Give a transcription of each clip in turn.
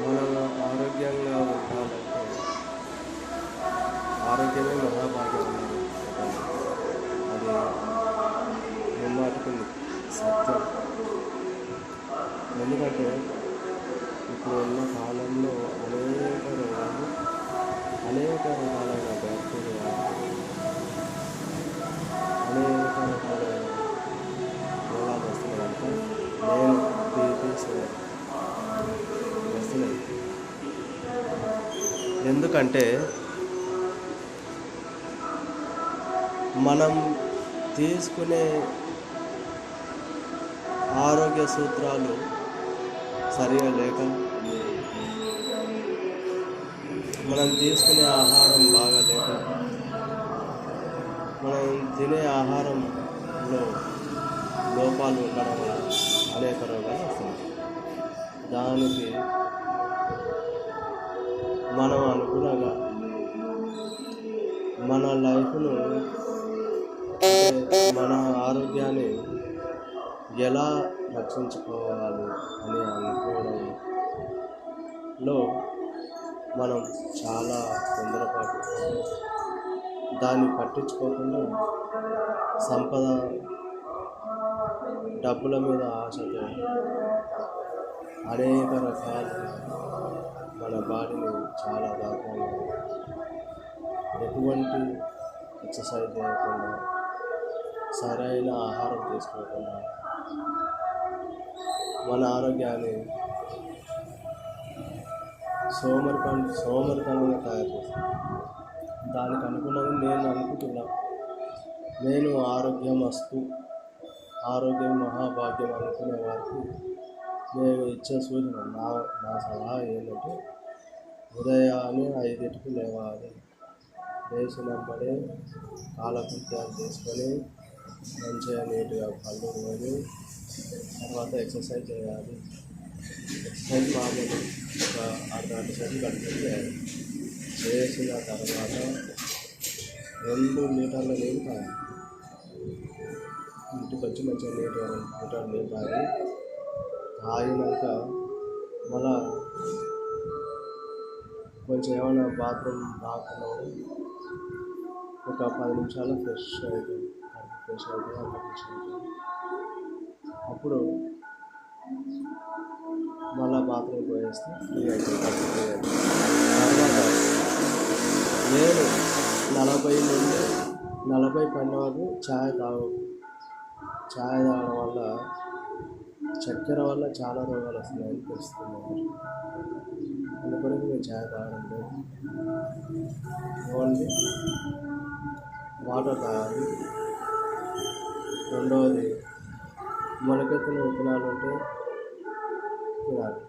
మనం ఆరోగ్యంగా ఉండాలంటే ఆరోగ్యమే మహాభాగ్యం అది ముమ్మాటికి సత్యం. ఎందుకంటే ఇప్పుడు ఉన్న కాలంలో అనేక రోగాలు అనేక ఎందుకంటే మనం తీసుకునే ఆరోగ్య సూత్రాలు సరిగా లేక మనం తీసుకునే ఆహారం బాగా లేక మనం తినే ఆహారంలో లోపాలు ఉండడం వల్ల అనేక రోగాలు వస్తున్నాయి. దానికి మనం అనుకున్నగా. మన లైఫ్ను మన ఆరోగ్యాన్ని ఎలా రక్షించుకోవాలి అని అనుకోవడంలో మనం చాలా తొందరపాటు దాన్ని పట్టించుకోకుండా సంపద డబ్బుల మీద ఆశతో అనేక రకాల బాడీలో చాలా దారుణంగా ఎటువంటి ఎక్సర్సైజ్ చేయకుండా సరైన ఆహారం తీసుకోకుండా మన ఆరోగ్యాన్ని సోమరికం సోమరితనంగా తయారు చేస్తాను దానికి అనుగుణంగా నేను అనుకుంటున్నా నేను ఆరోగ్యం వస్తు ఆరోగ్యం మహాభాగ్యం అనుకునే వారికి నేను ఇచ్చే సూచన నా నా సలహా ఏంటంటే ఉదయాన్నే ఐదింటికి లేవాలి. లేచినప్పుడే కాలకృత్యాలు చేసుకొని మంచిగా నీట్గా పళ్ళు కొని తర్వాత ఎక్సర్సైజ్ చేయాలి. ఎక్సర్సైజ్ మామూలు ఒక అర్ధ సేపు చేయాలి. చేసిన తర్వాత రెండు లీటర్ల నీళ్ళు తాగాలి. ఇంటికి వచ్చి మంచిగా నీట్గా రెండు లీటర్ల నీళ్ళు తాగి తాగినాక మళ్ళీ కొంచెం ఏమైనా బాత్రూమ్ రాకుండా ఒక పది నిమిషాలు ఫ్రెష్ అవుతుంది ఫ్రెష్ అవుతుంది ఫ్రెష్ అవుతుంది అప్పుడు మళ్ళీ బాత్రూమ్ పోయేస్తే ఫ్రీ అవుతుంది తర్వాత నేను నలభై నుండి నలభై పడిన వరకు ఛాయ్ తాగు ఛాయ్ తాగడం వల్ల చక్కెర వల్ల చాలా రోగాలు వస్తున్నాయని తెలుస్తుంది. అందుకని కొరకు మీరు తాగడం లేదు ఓన్లీ వాటర్ తాగాలి. రెండవది మొలకెత్తిన విత్తనాలు ఉంటే తినాలి.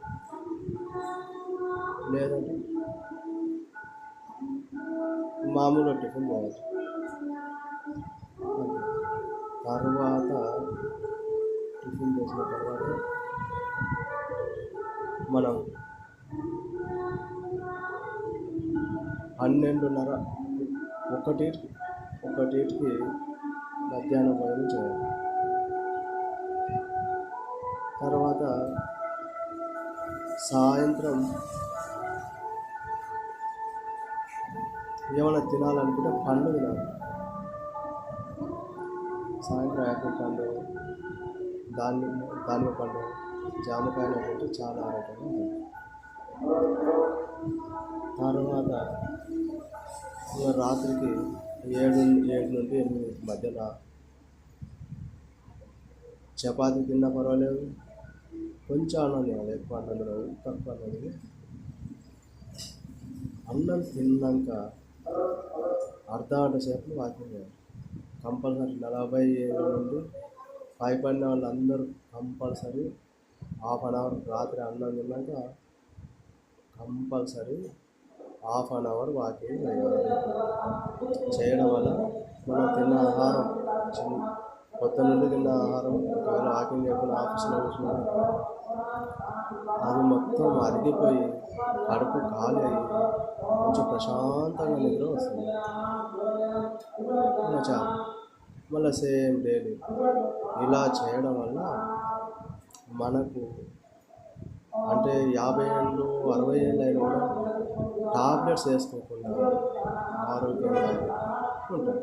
లేదంటే మామూలు టిఫిన్ కావచ్చు తర్వాత టిఫిన్ చేసిన తర్వాత మనం పన్నెండున్నర. ఒకటి ఒకటికి మధ్యాహ్నం భోజనం చేయాలి. తర్వాత సాయంత్రం ఏమైనా తినాలనుకుంటే పండు తినాలి. సాయంత్రం యాపిల్ పండు దానిమ్మ దానిమ్మ పండు జామకాయలు అంటే చాలా ఆరోగ్యంగా తర్వాత రాత్రికి ఏడు ఏడు నుండి ఎనిమిది మధ్యలో చపాతి తిన్నా పర్వాలేదు కొంచెం అన్నం తినాలి ఎక్కువ అన్నం తినదు తక్కువ అన్నం తిని అన్నం తిన్నాక అర్ధ గంట సేపు వాకింగ్ చేయాలి. కంపల్సరీ నలభై ఏడు నుండి పైపడిన వాళ్ళందరూ కంపల్సరీ హాఫ్ అన్ అవర్ రాత్రి అన్నం తిన్నాక compulsory half an hour walking చేయాలి చేయడం వల్ల మనం తిన్న ఆహారం చిన్న కొత్త నుండి తిన్న ఆహారం ఒకవేళ వాకింగ్ చేయకుండా ఆఫీస్లో కూర్చున్నా అది మొత్తం అరిగిపోయి కడుపు ఖాళీ అయ్యి కొంచెం ప్రశాంతంగా నిద్ర వస్తుంది. ఇంకా చాలు. మళ్ళీ సేమ్ డైలీ. ఇలా చేయడం వల్ల మనకు అంటే యాభై ఏళ్ళు అరవై ఏళ్ళు అయినా కూడా టాబ్లెట్స్ వేసుకోకుండా ఆరోగ్యంగా ఉంటారు.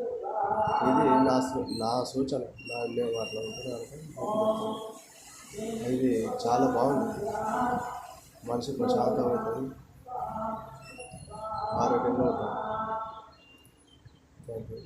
ఇది నా నా సూచన. నా నేను అట్లా ఉంటున్నాను ఇది చాలా బాగుంది. మనిషి ప్రశాంతంగా ఉంటుంది. ఆరోగ్యంగా ఉంటుంది థ్యాంక్ యూ